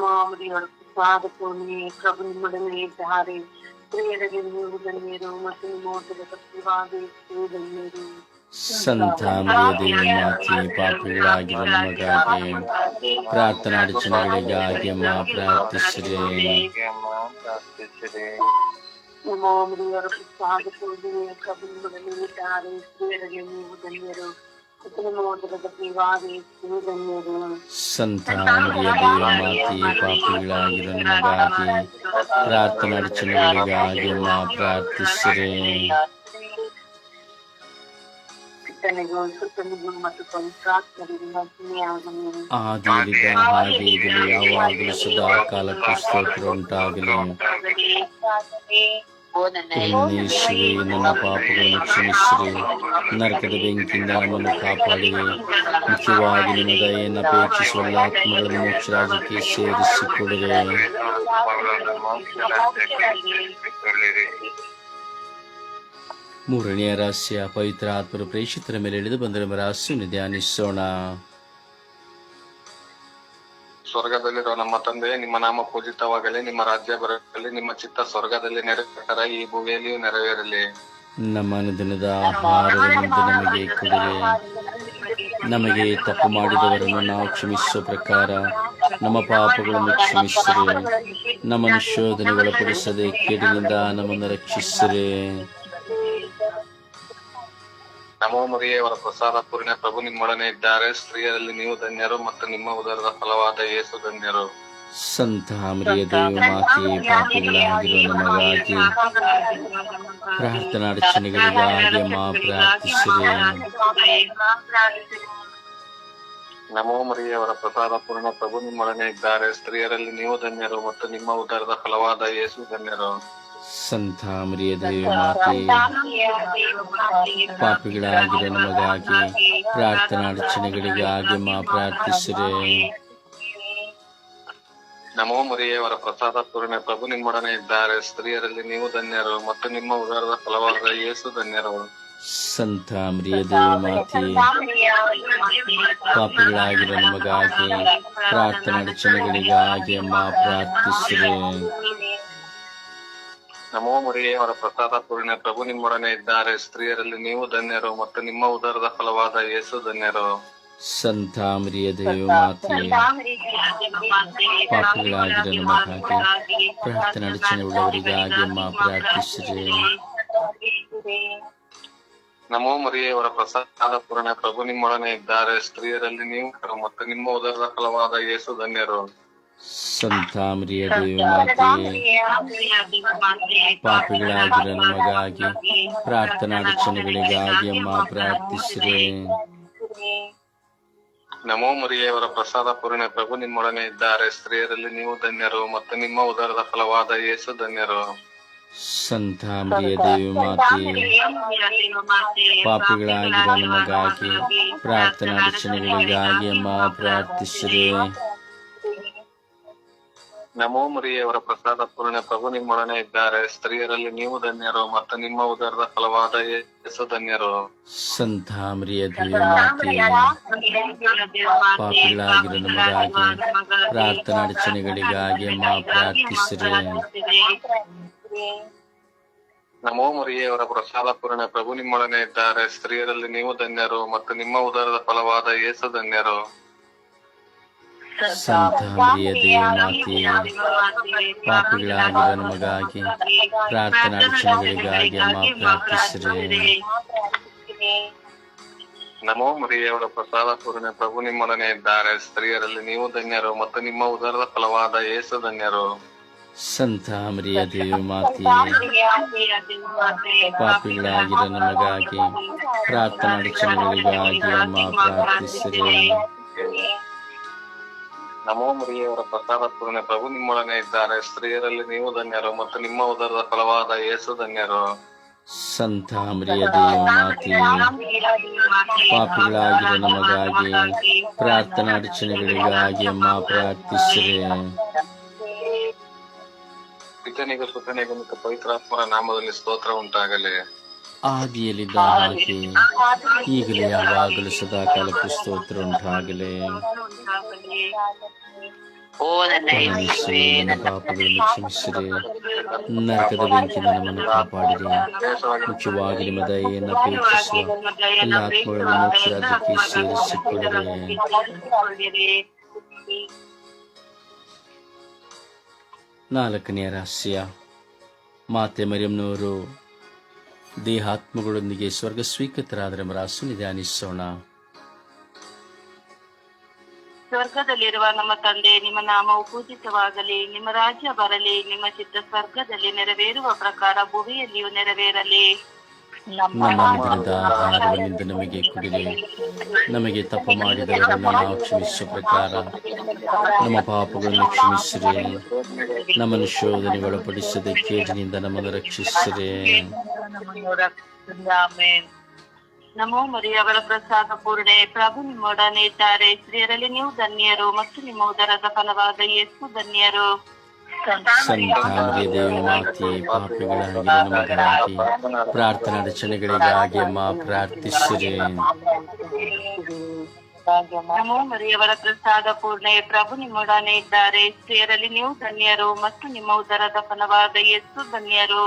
ಮಾಮೂಲಿಯವರ ಪ್ರಸಾದ ಪೂರ್ಣಿಯ ಪ್ರಭು ನಿಮ್ಮೊಡನೆ ಇದ್ದಾರೆ ಸ್ತ್ರೀಯರಲ್ಲಿ ನೀವು ಧನ್ಯರು ಮತ್ತು ನಿಮ್ಮ ಉದರದ ಫಲವಾದ ಯೇಸು ಧನ್ಯರು ಸಂತ ಮರಿಯ ಮಾತೆ ಪಾಪಿಗಳಾಗಿರೋ ನಮಗಾಗಿ ಪ್ರಾರ್ಥನಾ ವಿಚಾರಗಳಿಗಾಗಿ ಮಾ ಪ್ರಾರ್ಥಿಸಿರಿ ಪ್ರಾರ್ಥಿಸಿರಿ ಮಾಮೂಲಿಯವರ ಪ್ರಸಾದ ಪೂರ್ಣಿಯ ಪ್ರಭು ನಿಮ್ಮೊಡನೆ ಇದ್ದಾರೆ ಸ್ತ್ರೀಯರಲ್ಲಿ ಪಿತನಿಗೂ ಸುತ್ತನಿಗೂ ಮತ್ತು ಪವಿತ್ರಾತ್ಮರಿಗೂ ಮಹಿಮೆಯಾಗಲಿ ಆದಿಲಿಗ ಹಾಗೆ ಇದನ್ನು ಯಾವಾಗಲೂ ಸದಾ ಕಾಲಕ್ಕೂ ಸ್ತೋತ್ರ ಉಂಟಾಗಲಿ ಯೇಸುವೆ ನನ್ನ ಪಾಪಗಳನ್ನು ಕ್ಷಮಿಸಿರಿ ನರಕದ ಬೆಂಕಿಯಿಂದ ನಮ್ಮನ್ನು ಕಾಪಾಡಿರಿ ಮುಖ್ಯವಾಗಿ ನಿಮ್ಮ ದಯೆಯನ್ನು ಅಪೇಕ್ಷಿಸುವ ಎಲ್ಲ ಆತ್ಮಗಳನ್ನು ಮೋಕ್ಷ ರಾಜ್ಯಕ್ಕೆ ಸೇರಿಸಿಕೊಡಿರಿ ಮೂರನೆಯ ರಹಸ್ಯ ಪವಿತ್ರ ಆತ್ಮರು ಪ್ರೇಷಿತರ ಮೇಲೆ ಇಳಿದು ಬಂದರೆ ರಹಸ್ಯವನ್ನು ಧ್ಯಾನಿಸೋಣ ಸ್ವರ್ಗದಲ್ಲಿರುವ ನಮ್ಮ ತಂದೆ ನಿಮ್ಮ ನಾಮ ಪೂಜಿತವಾಗಲಿ ನಿಮ್ಮ ರಾಜ್ಯ ಬರಲಿ ನಿಮ್ಮ ಚಿತ್ತ ಸ್ವರ್ಗದಲ್ಲಿ ನೆರವೇರ ಈ ಭೂಮಿಯಲ್ಲಿಯೂ ನೆರವೇರಲಿ. ನಮ್ಮ ದಿನದ ಆಹಾರವನ್ನು ನಮಗೆ ಕೊಡಿರಿ. ನಮಗೆ ತಪ್ಪು ಮಾಡಿದವರನ್ನು ನಾವು ಕ್ಷಮಿಸುವ ಪ್ರಕಾರ ನಮ್ಮ ಪಾಪಗಳನ್ನು ಕ್ಷಮಿಸಿರಿ. ನಮ್ಮನ್ನು ಶೋಧನೆಗೊಳಪಡಿಸದೆ ಕೇಡಿನಿಂದ ನಮ್ಮನ್ನು ರಕ್ಷಿಸಿರಿ. ನಮೋ ಮರಿಯವರ ಪ್ರಸಾದ ಪೂರ್ಣ ಪ್ರಭು ನಿಮ್ಮೊಡನೆ ಇದ್ದಾರೆ. ಸ್ತ್ರೀಯರಲ್ಲಿ ನೀವು ಧನ್ಯರು ಮತ್ತು ನಿಮ್ಮ ಉದರದ ಫಲವಾದ ಯೇಸು ಧನ್ಯರು. ಸಂತ ಮರಿಯ ದೇವ ಮಾತೆ ಪಾಪಿಗಳಾಗಿರೋ ನಮಗಾಗಿ ಪ್ರಾರ್ಥನಾ ಪ್ರಾರ್ಥಿಸಿರಿ. ನಮೋ ಮರಿಯವರ ಪ್ರಸಾದ ಪೂರ್ಣ ಪ್ರಭು ನಿಮ್ಮೊಡನೆ ಇದ್ದಾರೆ. ಸ್ತ್ರೀಯರಲ್ಲಿ ನೀವು ಧನ್ಯರು ಮತ್ತು ನಿಮ್ಮ ಉದರದ ಫಲವಾದ ಯೇಸು ಧನ್ಯರು. ಸಂತ ದೇವಿ ದೇವ ಮಾತೆ. ಪಾಪಿಗಳಾಗಿರೋ ನಮಗಾಗಿ ಪ್ರಾರ್ಥನಾ ಅರ್ಚನೆಗಳಿಗಾಗಿ ಮಾ ಪ್ರಾರ್ಥಿಸಿರೆ. ನಮೋ ಮರಿಯವರ ಪ್ರಸಾದ ಪೂರ್ಣ ಪ್ರಭು ನಿಮ್ಮೊಡನೆ ಇದ್ದಾರೆ. ಸ್ತ್ರೀಯರಲ್ಲಿ ನೀವು ಧನ್ಯರು ಮತ್ತು ನಿಮ್ಮ ಉದರದ ಫಲವಾದ ಯೇಸು ಧನ್ಯರು. ಸಂತ ಮರಿಯ ದೇವಿ ಮಾತೆ. ಪಾಪಿಗಳಾಗಿರೋ ನಮಗಾಗಿ ಪ್ರಾರ್ಥನಾ ಅರ್ಚನೆಗಳಿಗಾಗಿ ಮಾ ಪ್ರಾರ್ಥಿಸಿರಿ. ನಮೋ ಅವರ ಪ್ರಸಾದ ಪೂರ್ಣ ಪ್ರಭು ನಿಮ್ಮೊಡನೆ ಇದ್ದಾರೆ. ಸ್ತ್ರೀಯರಲ್ಲಿ ನೀವು ಧನ್ಯರು ಮತ್ತು ನಿಮ್ಮ ಉದರದ ಫಲವಾದ ಯೇಸು ಧನ್ಯರು. ಸಂತಾಮರಿಯ ಮರಿಯ ದೇವ ಮಾತೆ ಪಾಪಿಗಳಾಗಿರೋ ನಮಗಾಗಿ ಪ್ರಾರ್ಥನಾ ಅಡಚಣೆ ಉಳ್ಳವರಿಗಾಗಿ ಅಮ್ಮ ಪ್ರಾರ್ಥಿಸಿದೆ ನಮೋ ಮರಿಯವರ ಪ್ರಸಾದ ಪೂರ್ಣ ಪ್ರಭು ನಿಮ್ಮೊಡನೆ ಇದ್ದಾರೆ. ಸ್ತ್ರೀಯರಲ್ಲಿ ನೀವು ಮತ್ತು ನಿಮ್ಮ ಉದರದ ಫಲವಾದ ಯೇಸು ಧನ್ಯರು. ಸಂತ ಮರಿಯ ದೇವ ಮಾತೆ ಪಾಪಿಗಳಾಗಿರೋ ನಮಗಾಗಿ ಪ್ರಾರ್ಥನಾ ರಕ್ಷಣೆಗಳಿಗಾಗಿ ಅಮ್ಮ ಪ್ರಾರ್ಥಿಸಿರಿ. ನಮೋ ಮರಿಯವರ ಪ್ರಸಾದ ಪೂರ್ಣ ಪ್ರಭು ನಿಮ್ಮೊಡನೆ ಇದ್ದಾರೆ. ಸ್ತ್ರೀಯರಲ್ಲಿ ನೀವು ಧನ್ಯರು ಮತ್ತು ನಿಮ್ಮ ಉದರದ ಫಲವಾದ ಯೇಸು ಧನ್ಯರು. ಸಂತ ಮರಿಯ ದೇವಿ ಮಾತೆ ಪಾಪಿಗಳಾಗಿರೋ ನಮಗಾಗಿ ಪ್ರಾರ್ಥನಾ ರಕ್ಷಣೆಗಳಿಗಾಗಿ ಅಮ್ಮ ಪ್ರಾರ್ಥಿಸಿರಿ. ನಮೋ ಮರಿಯವರ ಪ್ರಸಾದ ಪೂರ್ಣ ಪ್ರಭು ನಿಮ್ಮೊಡನೆ ಇದ್ದಾರೆ. ಸ್ತ್ರೀಯರಲ್ಲಿ ನೀವು ಧನ್ಯರು ಮತ್ತು ನಿಮ್ಮ ಉದರದ ಫಲವಾದ ಯೇಸು ಧನ್ಯರು. ಸಂತಾಮರಿಯ ದೇವಾಗಿ ಪಾಪಿಗಳಾಗಿರೋ ನಮಗಾಗಿ ಪ್ರಾರ್ಥನಾ ರಚನೆಗಳಿಗಾಗಿ ಅಮ್ಮ ಪ್ರಾರ್ಥಿಸಿರಿ. ನಮೋ ಮರಿಯವರ ಪ್ರಸಾದ ಪೂರ್ಣ ಪ್ರಭು ನಿಮ್ಮೊಡನೆ ಇದ್ದಾರೆ. ಸ್ತ್ರೀಯರಲ್ಲಿ ನೀವು ಧನ್ಯರು ಮತ್ತು ನಿಮ್ಮ ಉದರದ ಫಲವಾದ ಯೇಸು ಧನ್ಯರು. ಸಂತ ಮರಿಯ ದೇವಿ ಮಾತೆ ಪಾಪಿಗಳಾಗಿರೋ ನಮಗಾಗಿ ಪ್ರಾರ್ಥನಾ ರಚನೆಗಳಿಗಾಗಿ ಅಮ್ಮ ಪ್ರಾರ್ಥಿಸಿರಿ. ನಮೋ ಮರಿಯವರ ಪ್ರಸಾದ ಪೂರ್ಣ ಪ್ರಭು ನಿಮ್ಮೊಡನೆ ಇದ್ದಾರೆ. ಸ್ತ್ರೀಯರಲ್ಲಿ ನೀವು ಧನ್ಯರು ಮತ್ತು ನಿಮ್ಮ ಉದರದ ಫಲವಾದ ಯೇಸು ಧನ್ಯರು. ಸಂತ ಮರಿಯ ದೇವಿ ಮಾತೆ ಪಾಪಿಗಳಾಗಿರ ನಮಗಾಗಿ ಪ್ರಾರ್ಥನಾ ರಚನೆಗಳಿಗಾಗಿ ಅಮ್ಮ ಪ್ರಾರ್ಥಿಸಿರಿ. ನಮೋ ಮರಿಯವರ ಪ್ರಸಾದ ಪೂರ್ಣ ಪ್ರಭು ನಿಮ್ಮೊಳಗೆ ಇದ್ದಾರೆ. ಸ್ತ್ರೀಯರಲ್ಲಿ ನೀವು ಧನ್ಯರು ಮತ್ತು ನಿಮ್ಮ ಉದರದ ಫಲವಾದ ಯೇಸು ಧನ್ಯರು. ಸಂತ ಮರಿಯ ದೇವಿ ಮಾತೆ ಪಾಪಿಗಳಾಗಿರೋ ನಮಗಾಗಿ ಪ್ರಾರ್ಥನಾ ಅರ್ಚನೆಗಳಿಗಾಗಿ ಅಮ್ಮ ಪ್ರಾರ್ಥಿಸಿರಿ. ಪಿತನಿಗೂ ಸುತನಿಗೂ ಮತ್ತು ಪವಿತ್ರಾತ್ಮರ ನಾಮದಲ್ಲಿ ಸ್ತೋತ್ರ ಉಂಟಾಗಲಿ. ಆದಿಯಲ್ಲಿದ್ದ ಹಾಗೆ ಈಗಲೇ ಯಾವಾಗಲೂ ಸದಾ ಕಾಲಕ್ಕೆ ಸ್ತೋತ್ರ ಉಂಟಾಗಲೇ ನನ್ನ ಪಾಪಗಳನ್ನು ನರಕದ ಬೆಂಕಿಯಿಂದ ನಮ್ಮನ್ನು ಕಾಪಾಡಿದೆ ಮುಖ್ಯವಾಗಿ ನಿಮ್ಮ ದಯೆಯನ್ನು ಅಪೇಕ್ಷಿಸುವ ಎಲ್ಲ ಆತ್ಮಗಳನ್ನು ನಾಲ್ಕನೆಯ ರಹಸ್ಯ. ಮಾತೆ ಮರಿಯಮ್ನವರು ದೇಹಾತ್ಮಗಳೊಂದಿಗೆ ಸ್ವರ್ಗ ಸ್ವೀಕೃತರಾದರೆ ರಾಸು ಧ್ಯಾನಿಸೋಣ ಸ್ವರ್ಗದಲ್ಲಿರುವ ನಮ್ಮ ತಂದೆ, ನಿಮ್ಮ ನಾಮವು ಪೂಜಿತವಾಗಲಿ, ನಿಮ್ಮ ರಾಜ್ಯ ಬರಲಿ, ನಿಮ್ಮ ಚಿತ್ತ ಸ್ವರ್ಗದಲ್ಲಿ ನೆರವೇರುವ ಪ್ರಕಾರ ಭುವಿಯಲ್ಲಿಯೂ ನೆರವೇರಲಿ. ನಮ್ಮ ದಿನದ ಆಹಾರವನ್ನಿಂದ ನಮಗೆ ಕುಡಿದು ನಮಗೆ ತಪ್ಪು ಮಾಡಿದವರನ್ನು ನಾವು ಕ್ಷಮಿಸುವ ಪ್ರಕಾರ ನಮ್ಮ ಪಾಪಗಳನ್ನು ಕ್ಷಮಿಸಿರಿ. ನಮ್ಮನ್ನು ಶೋಧನೆಗೆ ಒಳಪಡಿಸದೆ ಕೇಜಿನಿಂದ ನಮ್ಮನ್ನು ರಕ್ಷಿಸಿರಿ. ನಮೋ ಮರಿಯವರ ಪ್ರಸಾದ ಪೂರ್ಣೆ. ಪ್ರಭು ನಿಮ್ಮೊಡನೆ ಇದ್ದಾರೆ. ಸ್ತ್ರೀಯರಲ್ಲಿ ನೀವು ಧನ್ಯರು ಮತ್ತು ನಿಮ್ಮ ಉದರದ ಫಲವಾದ ಯೇಸು ಧನ್ಯರು. ಸಂತಾನರಿಗೆ ದೇವ ಮಾತೆ ಪಾಪಿಗಳಾಗಿ ನಮಗಾಗಿ ಪ್ರಾರ್ಥನಾ ರಚನೆಗಳಿಗಾಗಿ ಅಮ್ಮ ಪ್ರಾರ್ಥಿಸಿರಿ. ನಮೋ ಮರಿಯವರ ಪ್ರಸಾದ ಪೂರ್ಣೆ ಪ್ರಭು ನಿಮ್ಮೊಡನೆ ಇದ್ದಾರೆ. ಸ್ತ್ರೀಯರಲ್ಲಿ ನೀವು ಧನ್ಯರು ಮತ್ತು ನಿಮ್ಮ ಉದರದ ಫಲವಾದ ಎಷ್ಟು ಧನ್ಯರು.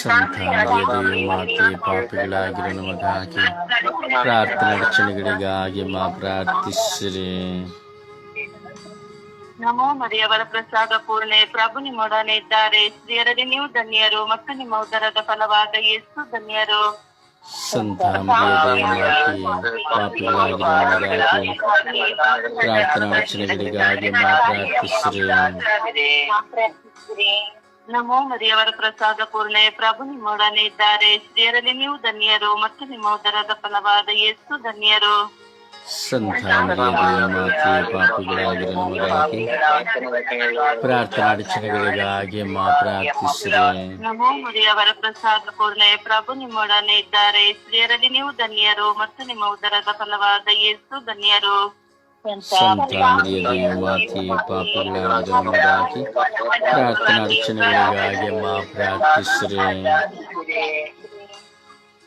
ಸಂತಾನರಿಗೆ ದೇವ ಮಾತೆ ಪಾಪಿಗಳಾಗಿರೋ ನಮಗಾಗಿ ಪ್ರಾರ್ಥನಾ ರಚನೆಗಳಿಗಾಗಿ ಅಮ್ಮ ಪ್ರಾರ್ಥಿಸಿರಿ. ನಮೋ ಮರಿಯವರ ಪ್ರಸಾದ ಪೂರ್ಣೆ. ಪ್ರಭು ನಿಮ್ಮೊಡನೆ ಇದ್ದಾರೆ. ಸ್ತ್ರೀಯರಲ್ಲಿ ನೀವು ಧನ್ಯರು. ಮತ್ತು ನಿಮ್ಮ ಉದರದ ಫಲವಾದ ಎಷ್ಟು ಧನ್ಯರು. ನಮಗಾಗಿ ಪ್ರಾರ್ಥನಾ ಪ್ರಾರ್ಥಿಸಿರಿ ನಮೋ ಮರಿಯವರ ಪ್ರಸಾದ ಪೂರ್ಣೆ. ಪ್ರಭು ನಿಮ್ಮೊಡನೆ ಇದ್ದಾರೆ. ಸ್ತ್ರೀಯರಲ್ಲಿ ನೀವು ಧನ್ಯರು. ಮತ್ತು ನಿಮ್ಮ ಉದರದ ಫಲವಾದ ಎಷ್ಟು ಧನ್ಯರು. ಸಂತಾನರಿಗೆ ದೇವ ಮಾತೆ ಪಾಪಿಗಳಾಗಿರೋ ನಮಗಾಗಿ ಪ್ರಾರ್ಥನಾ ರಚನೆಗಳಿಗಾಗಿ ಅಮ್ಮ ಪ್ರಾರ್ಥಿಸಿರಿ ನಮೋ ಮರಿಯವರ ಪ್ರಸಾದ ಪೂರ್ಣೆ ಪ್ರಭು ನಿಮ್ಮೊಡನೆ ಇದ್ದಾರೆ ಸ್ತ್ರೀಯರಲ್ಲಿ ನೀವು ಧನ್ಯರು ಮತ್ತು ನಿಮ್ಮ ಉದರದ ಫಲವಾದ ಯೇಸು ಧನ್ಯರು ಸಂತಾನರಿಗೆ ದೇವ ಮಾತೆ ಪಾಪಿಗಳಾಗಿರೋ ನಮಗಾಗಿ ಪ್ರಾರ್ಥನಾ ರಚನೆಗಳಿಗಾಗಿ ಅಮ್ಮ ಪ್ರಾರ್ಥಿಸಿರಿ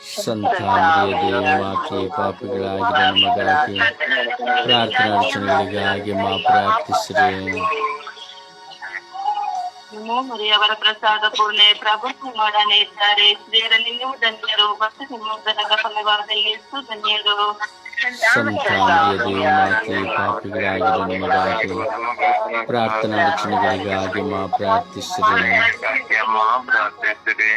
ಸಂತಾನರಿಗೆ ದೇವ ಮಾತೆ ಪಾಪಿಗಳಾಗಿರೋ ನಮಗಾಗಿ ಪ್ರಾರ್ಥನಾ ರಚನೆಗಳಿಗಾಗಿ ಅಮ್ಮ ಪ್ರಾರ್ಥಿಸಿರಿ ನಮೋ ಮರಿಯವರ ಪ್ರಸಾದ ಪೂರ್ಣೆ ಪ್ರಭು ನಿಮ್ಮೊಡನೆ ಇದ್ದಾರೆ ಸ್ತ್ರೀಯರಲ್ಲಿ ನೀವು ಧನ್ಯರು ಮತ್ತು ನಿಮ್ಮ ಉದರದ ಫಲವಾದ ಯೇಸು ಧನ್ಯರು ಸಂತಾನರಿಗೆ ದೇವ ಮಾತೆ ಪಾಪಿಗಳಾಗಿರೋ ನಮಗಾಗಿ ಪ್ರಾರ್ಥನಾ ರಚನೆಗಳಿಗಾಗಿ ಅಮ್ಮ ಪ್ರಾರ್ಥಿಸಿರಿ ಪ್ರಾರ್ಥಿಸಿರಿ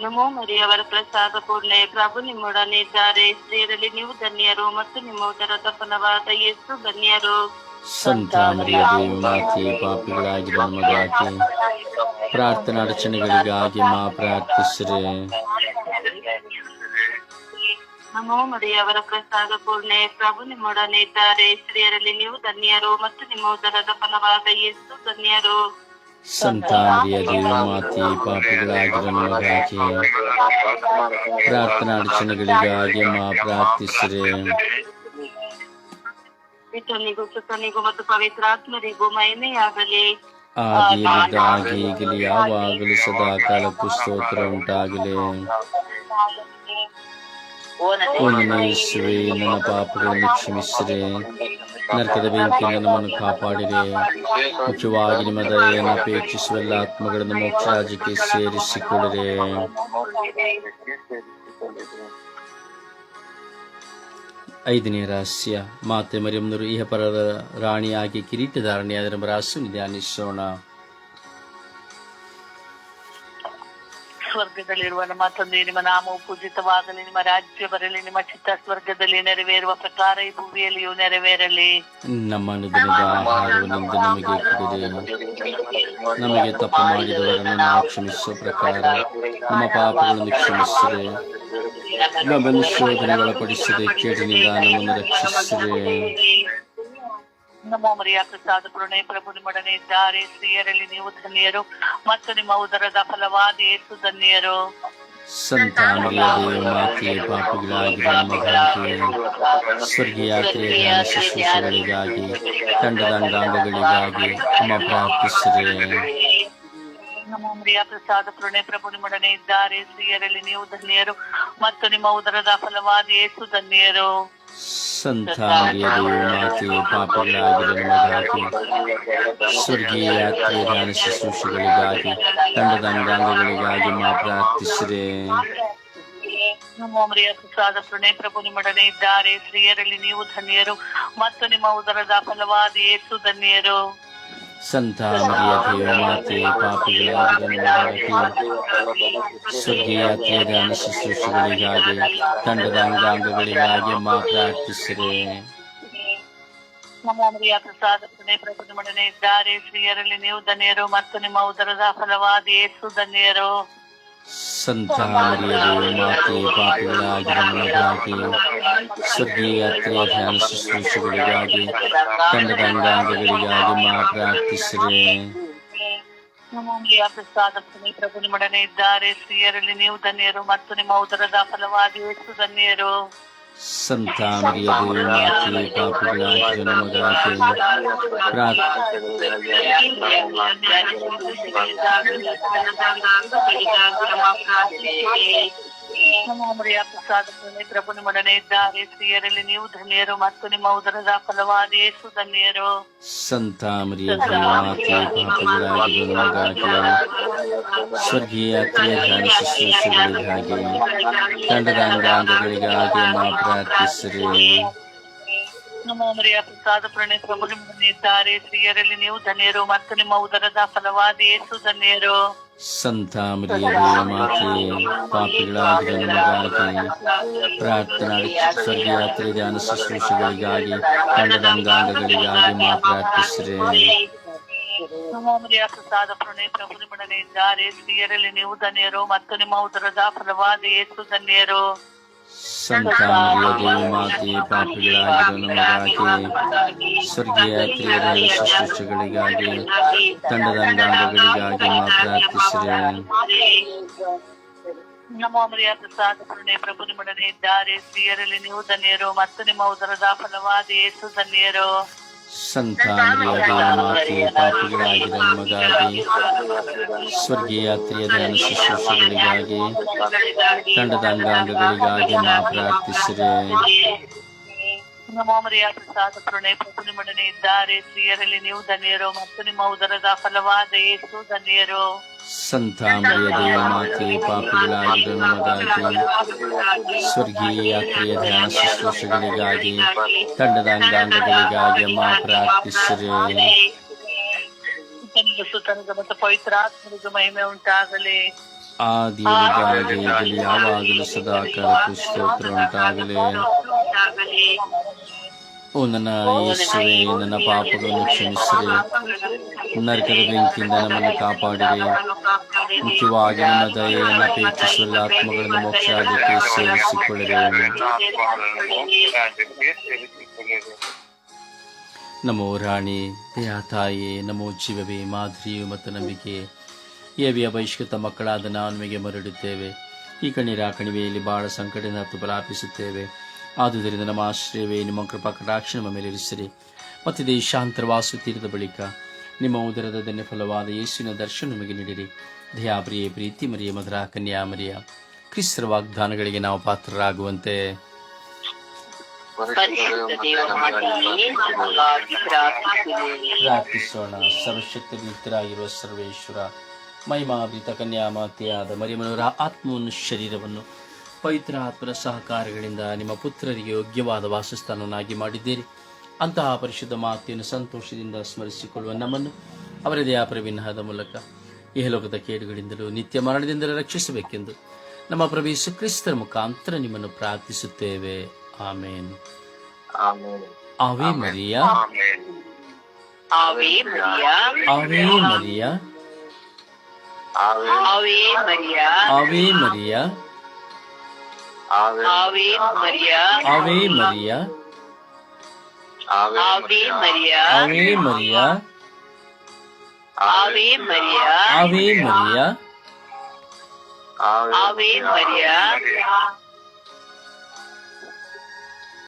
ನಮೋ ಮರಿಯವರ ಪ್ರಸಾದ ಪೂರ್ಣೆ. ಪ್ರಭು ನಿಮ್ಮೊಡನೆ ಇದ್ದಾರೆ. ಸ್ತ್ರೀಯರಲ್ಲಿ ನೀವು ಧನ್ಯರು ಮತ್ತು ನಿಮ್ಮ ಉದರದ ಫಲವಾದ ಎಷ್ಟು ಧನ್ಯರು. ಸಂತ ಮಾತೆ ನಮಗಾಗಿ ಪ್ರಾರ್ಥನಾ ಅಡಚಣೆಗಳಿಗಾಗಿ ಮಾ ಪ್ರಾರ್ಥಿಸಿರೆ. ನಮೋ ಮರಿಯವರ ಪ್ರಸಾದ ಪೂರ್ಣೆ. ಪ್ರಭು ನಿಮ್ಮೊಡನೆ ಇದ್ದಾರೆ. ಸ್ತ್ರೀಯರಲ್ಲಿ ನೀವು ಧನ್ಯರು ಮತ್ತು ನಿಮ್ಮ ಉದರದ ಫಲವಾದ ಎಷ್ಟು ಧನ್ಯರು. ಸಂತ ದೇವಮಾತೆ ದೇವಿ ಮಾತೆ ಪಾಪಿಗಳಾಗಿರೋ ನಮಗಾಗಿ ಪ್ರಾರ್ಥನಾ ಅಡಚಣೆಗಳಿಗಾಗಿ ಮಾ ಪ್ರಾರ್ಥಿಸಿರಿ. ಪಿತನಿಗೂ ಸುತನಿಗೂ ಮತ್ತು ಪವಿತ್ರಾತ್ಮರಿಗೂ ಮಹಿಮೆಯಾಗಲಿ. ಹಾಗೆ ಈಗಲೂ ಯಾವಾಗಲೂ ಸದಾ ಕಾಲಕ್ಕೂ ಸ್ತೋತ್ರ ಉಂಟಾಗಲಿ. ಓ ನನ್ನ ಪಾಪಗಳನ್ನು ಕ್ಷಮಿಸಿರೆ. ನರಕದ ಬೆಂಕಿಯಿಂದ ನಮ್ಮನ್ನು ಕಾಪಾಡಿರೆ. ಮುಖ್ಯವಾಗಿ ನಿಮ್ಮ ದಯೆಯನ್ನು ಅಪೇಕ್ಷಿಸುವೆಲ್ಲ ಆತ್ಮಗಳನ್ನು ಮೋಕ್ಷ ರಾಜ್ಯಕ್ಕೆ ಸೇರಿಸಿಕೊಳ್ಳಿರಿ ಐದನೇ ರಹಸ್ಯ. ಮಾತೆ ಮರಿಯಮ್ಮನವರು ಇಹ ಪರದ ರಾಣಿಯಾಗಿ ಕಿರೀಟಧಾರಣೆಯಾದ ನಮ್ಮ ರಹಸ್ಯವನ್ನು ಧ್ಯಾನಿಸೋಣ ಸ್ವರ್ಗದಲ್ಲಿರುವ ನಮ್ಮ ತಂದೆ ನಿಮ್ಮ ನಾಮವು ಪೂಜಿತವಾಗಲಿ, ನಿಮ್ಮ ರಾಜ್ಯ ಬರಲಿ, ನಿಮ್ಮ ಚಿತ್ತ ಸ್ವರ್ಗದಲ್ಲಿ ನೆರವೇರುವ ಪ್ರಕಾರ ಈ ಭೂಮಿಯಲ್ಲಿಯೂ ನೆರವೇರಲಿ. ನಮ್ಮ ನಮಗೆ ನಮಗೆ ತಪ್ಪು ಮಾಡಿದವರನ್ನು ಕ್ಷಮಿಸುವ ಪ್ರಕಾರ ನಮ್ಮ ಪಾಪಗಳನ್ನು ಕ್ಷಮಿಸಿರಿ. ನಮ್ಮನ್ನು ಶೋಧನೆಗೊಳಪಡಿಸಿದೆ ಕೇಡಿನಿಂದ ನಮ್ಮನ್ನು ರಕ್ಷಿಸಿರಿ. ನಮ್ಮ ಮರಿಯ ಪ್ರಸಾದ ಪುರಣೆ ಪ್ರಭು ನಿಮ್ಮೊಡನೆ ಇದ್ದಾರೆ. ಸ್ತ್ರೀಯರಲ್ಲಿ ನೀವು ಧನ್ಯರು ಮತ್ತು ನಿಮ್ಮ ಉದರದ ಫಲವಾದ ಏಸು ಧನ್ಯರು. ಸಂತಾನರಿಯ ದೇವ ಮಾತೆ ಪಾಪಿಗಳಾಗಿರುವ ನಮಗಾಗಿ ಸ್ವರ್ಗೀಯ ಶುಶ್ರೂಷೆಗಳಿಗಾಗಿ ತಂಡದ ಅಂಗಾಂಗಗಳಿಗಾಗಿ ನಮ್ಮ ಪ್ರಾರ್ಥಿಸಿರಿ. ನಮ್ಮ ಮರಿಯ ಪ್ರಸಾದ ಪುರಣೆ ಪ್ರಭು ನಿಮ್ಮೊಡನೆ ಇದ್ದಾರೆ. ಸ್ತ್ರೀಯರಲ್ಲಿ ನೀವು ಧನ್ಯರು ಮತ್ತು ನಿಮ್ಮ ಉದರದ ಫಲವಾದ ಏಸು ಧನ್ಯರು. ಸಂತಾನರಿಯ ದೇವ ಮಾತೆ ಪಾಪಿಗಳಾಗಿರುವ ನಮಗಾಗಿ ಸ್ವರ್ಗೀಯ ಯಾತ್ರೆ ಧ್ಯಾನ ಶುಶ್ರೂಷೆಗಳಿಗಾಗಿ ತಂಡದ ಅಂಗಾಂಗಗಳಿಗಾಗಿ ಮಾ ಪ್ರಾರ್ಥಿಸಿರಿ ನಮ್ಮ ಮರಿಯ ಪ್ರಸಾದ ಪುರಣೆ ಪ್ರಭು ನಿಮ್ಮೊಡನೆ ಇದ್ದಾರೆ ಸ್ತ್ರೀಯರಲ್ಲಿ ನೀವು ಧನ್ಯರು ಮತ್ತು ನಿಮ್ಮ ಉದರದ ಫಲವಾದ ಏಸು ಧನ್ಯರು ಸಂತಾನರಿಯ ದೇವ ಮಾತೆ ಪಾಪಿಗಳಾಗಿರುವ ನಮಗಾಗಿ ಸ್ವರ್ಗೀಯ ಯಾತ್ರೆ ಧ್ಯಾನ ಶುಶ್ರೂಷೆಗಳಿಗಾಗಿ ತಂಡದ ಅಂಗಾಂಗಗಳಿಗಾಗಿ ಮಾ ಪ್ರಾರ್ಥಿಸಿದೆ ನಮ್ಮ ಮರಿಯ ಪ್ರಸಾದ ಪುರಣೆ ಪ್ರಭು ನಿಮ್ಮೊಡನೆ ಇದ್ದಾರೆ ಸ್ತ್ರೀಯರಲ್ಲಿ ನೀವು ಧನ್ಯರು ಮತ್ತು ನಿಮ್ಮ ಉದರದ ಫಲವಾದ ಏಸು ಧನ್ಯರು. ಸಂತಾನರಿಯ ಮತ್ತು ಮಾತೆ ಪಾಪಿಗಳಾಗಿರುವ ನಮಗಾಗಿ ಸ್ವರ್ಗೀಯ ಯಾತ್ರೆಯ ಧ್ಯಾನ ಶುಶ್ರೂಷೆಗಳಿಗಾಗಿ ತಂಡದ ಅಂಗಾಂಗಗಳಿಗಾಗಿ ಮಾ ಪ್ರಾರ್ಥಿಸಿರಿ. ನಮ್ಮ ಮರಿಯ ಪ್ರಸಾದ ಪ್ರಭು ನಿಮ್ಮೊಡನೆ ಇದ್ದಾರೆ. ಸ್ತ್ರೀಯರಲ್ಲಿ ನೀವು ಧನ್ಯರು ಮತ್ತು ನಿಮ್ಮ ಉದರದ ಫಲವಾಗಿ ಯೇಸು ಧನ್ಯರು. ಸಂತಾನರಿಯ ದೇವ ಮಾತೆ ಪಾಪಿಗಳಾಗಿರುವ ನಮಗಾಗಿ ಪ್ರಾರ್ಥನೆ ನಮ್ಮ ಮರಿಯ ಪ್ರಸಾದದಲ್ಲಿ ಪ್ರಭು ನಿಮ್ಮೊಡನೆ ಇದ್ದಾರೆ. ಸ್ತ್ರೀಯರಲ್ಲಿ ನೀವು ಧನ್ಯರು ಮತ್ತು ನಿಮ್ಮ ಉದರದ ಫಲವಾದ ಯೇಸು ಧನ್ಯರು. ಸಂತಾಮರಿಯ ಮರಿಯ ಸ್ವರ್ಗೀಯ ಧ್ಯಾನ ಶುಶ್ರೂಷೆಗಳಿಗಾಗಿ ತಂಡದ ಅಂಗಾಂಗಗಳಿಗಾಗಿ ಮಾ ಪ್ರಾರ್ಥಿಸಿರಿ. ನಮ್ಮ ಮರಿಯ ಪ್ರಸಾದ ಪ್ರಣಯ ಪ್ರಭು ನಿಮ್ಮೊಡನೆ ಇದ್ದಾರೆ. ಸ್ತ್ರೀಯರಲ್ಲಿ ನೀವು ಧನ್ಯರು ಮತ್ತು ನಿಮ್ಮ ಉದರದ ಫಲವಾದ ಯೇಸು ಧನ್ಯರು. ಸಂತಾಮರಿಯ ಮಾತೆ ಪಾಪಿಗಳಾಗಿರುವ ನಮಗಾಗಿ ಪ್ರಾರ್ಥನಾ ಸ್ವರ್ಗಯಾತ್ರೆ ಧ್ಯಾನ ಶುಶ್ರೂಷೆಗಳಿಗಾಗಿ ತಂಡದ ಅಂಗಾಂಗಗಳಿಗಾಗಿ ಮಾ ಪ್ರಾರ್ಥಿಸಿರಿ. ನಮ್ಮ ಮರಿಯ ಪ್ರಸಾದ ಪುರಣೆ ಪ್ರಭು ನಿಮ್ಮೊಡನೆ ಇದ್ದಾರೆ. ಸ್ತ್ರೀಯರಲ್ಲಿ ನೀವು ಧನ್ಯರು ಮತ್ತು ನಿಮ್ಮ ಉದರದ ಫಲವಾದ ಯೇಸು ಧನ್ಯರು. ಸಂತಾಮರಿಯ ದೇವ ಮಾತೆ ಪಾಪಿಗಳಾಗಿರುವ ನಮಗಾಗಿ ಸ್ವರ್ಗೀಯ ಧ್ಯಾನ ಶುಶ್ರೂಷೆಗಳಿಗಾಗಿ, ತಂಡದ ಅಂಗಾಂಗಗಳಿಗಾಗಿ ಮಾ ಪ್ರಾರ್ಥಿಸಿರಿ. ನಮ್ಮ ಮರಿಯ ಪ್ರಸಾದ ಪುರಣೆ ಪ್ರಭು ನಿಮ್ಮೊಡನೆ ಇದ್ದಾರೆ. ಸ್ತ್ರೀಯರಲ್ಲಿ ನೀವು ಧನ್ಯರು ಮತ್ತು ನಿಮ್ಮ ಉದರದ ಫಲವಾದ ಯೇಸು ಧನ್ಯರು. ದೇವ ಮಾತೆ ಪಾಪಿಗಳಾಗಿರುವ ನಮಗಾಗಿ ಸ್ವರ್ಗೀಯ ಯಾತ್ರೆಯ ಧ್ಯಾನ ಶುಶ್ರೂಷೆಗಳಿಗಾಗಿ ತಂಡದ ಅಂಗಾಂಗಗಳಿಗಾಗಿ ನಾ ಪ್ರಾರ್ಥಿಸಿದೆ ನಮ್ಮ ಮರಿಯ ಪ್ರಸಾದ ನಿಮ್ಮೊಡನೆ ಇದ್ದಾರೆ. ಸ್ತ್ರೀಯರಲ್ಲಿ ನೀವು ಧನ್ಯರು ಮತ್ತು ನಿಮ್ಮ ಉದರದ ಫಲವಾದ ಏಸು ಧನ್ಯರು. ಸಂತಾಮರಿಯ ದೇವ ಮಾತೆ ಪಾಪಿಗಳಾಗಿರುವ ನಮಗಾಗಿ ಸ್ವರ್ಗೀಯ ಯಾತ್ರೆಯ ಧ್ಯಾನ ಶುಶ್ರೂಷೆಗಳಿಗಾಗಿ ತಂಡದ ಅಂಗಾಂಗಗಳಿಗಾಗಿ ಮಾ ಪ್ರಾರ್ಥಿಸಿರಿ ಸುತನಿಗೆ ಸುತನಿಗೆ ಮತ್ತು ಪವಿತ್ರಾತ್ಮನಿಗೆ ಮಹಿಮೆ ಉಂಟಾಗಲಿ ಆದಿಯಾಗಿ ಈಗಲೂ ಯಾವಾಗಲೂ ಸದಾ ಕಾಲಕ್ಕೂ ಸ್ತೋತ್ರ ಉಂಟಾಗಲಿ ಓ, ನನ್ನ ಯೇಸುವೆ, ನನ್ನ ಪಾಪಗಳನ್ನು ಕ್ಷಮಿಸಿರಿ. ನರಕದ ಬೆಂಕಿಯಿಂದ ನಮ್ಮನ್ನು ಕಾಪಾಡಿರಿ. ಮುಖ್ಯವಾಗಿ ನನ್ನ ದಯೆಯನ್ನು ಅಪೇಕ್ಷಿಸುವ ಆತ್ಮಗಳನ್ನು ಮೋಕ್ಷಾದಿಕ್ಕೆ ಸೇರಿಸಿಕೊಳ್ಳಿರಿ ನಮೋ ರಾಣಿ ತಾಯಿ ನಮೋ ಜೀವವೇ ಮಾಧುರಿಯು ಮತ್ತು ನಂಬಿಕೆ. ಏವಿಯ ಬಹಿಷ್ಕೃತ ಮಕ್ಕಳಾದ ನಾವು ನಿಮಗೆ ಮರಡುತ್ತೇವೆ ಈ ಕಣ್ಣೀರ ಕಣಿವೆಯಲ್ಲಿ ಬಹಳ ಸಂಕಟದಿಂದ ಹತ್ತು ಬಲಾಪಿಸುತ್ತೇವೆ ಆದುದರಿಂದ ನಮ್ಮ ಆಶ್ರಯವೇ, ನಿಮ್ಮ ಕೃಪಾ ಕಟಾಕ್ಷ ನಮ್ಮ ಮೇಲೆ ಇರಿಸಿರಿ. ಮತ್ತು ದೇಶಾಂತರವಾಸು ತೀರದ ಬಳಿಕ ನಿಮ್ಮ ಉದರದ ಧನ್ಯ ಫಲವಾದ ಯೇಸುವಿನ ದರ್ಶನ ನಮಗೆ ನೀಡಿರಿ. ದಯಾಪ್ರಿಯೆ, ಪ್ರೀತಿ ಮರಿಯ, ಮಧುರ ಕನ್ಯಾ ಮರಿಯ, ಕ್ರಿಸ್ತರ ವಾಗ್ದಾನಗಳಿಗೆ ನಾವು ಪಾತ್ರರಾಗುವಂತೆ. ಪ್ರಾರ್ಥಿಸೋಣ. ಪ್ರಾರ್ಥಿಸೋಣ ಸರ್ವಶಕ್ತಯುಕ್ತರಾಗಿರುವ ಸರ್ವೇಶ್ವರ ಮಹಿಮಾಭರಿತ ಕನ್ಯಾಮಾತೆಯಾದ ಮರಿಮನವರ ಆತ್ಮವನ್ನು, ಶರೀರವನ್ನು ಪವಿತ್ರ ಆತ್ಮರ ಸಹಕಾರಗಳಿಂದ ನಿಮ್ಮ ಪುತ್ರರಿಗೆ ಯೋಗ್ಯವಾದ ವಾಸಸ್ಥಾನವನ್ನಾಗಿ ಮಾಡಿದ್ದೀರಿ ಅಂತಹ ಪರಿಶುದ್ಧ ಮಾತೆಯನ್ನು ಸಂತೋಷದಿಂದ ಸ್ಮರಿಸಿಕೊಳ್ಳುವ ನಮ್ಮನ್ನು ಅವರ ದಯಾಪ್ರವಿನ್ನಹದ ಮೂಲಕ ಇಹಲೋಕದ ಕೇಡುಗಳಿಂದಲೂ ನಿತ್ಯ ಮರಣದಿಂದಲೂ ರಕ್ಷಿಸಬೇಕೆಂದು ನಮ್ಮ ಪ್ರವೇಶ ಕ್ರಿಸ್ತರ ಮುಖಾಂತರ ನಿಮ್ಮನ್ನು ಪ್ರಾರ್ಥಿಸುತ್ತೇವೆ amen Ave Maria Ave Maria Ave Maria Ave Maria. Ave Maria. Ave Maria. Ave Maria. Ave Maria. Ave Maria. Maria.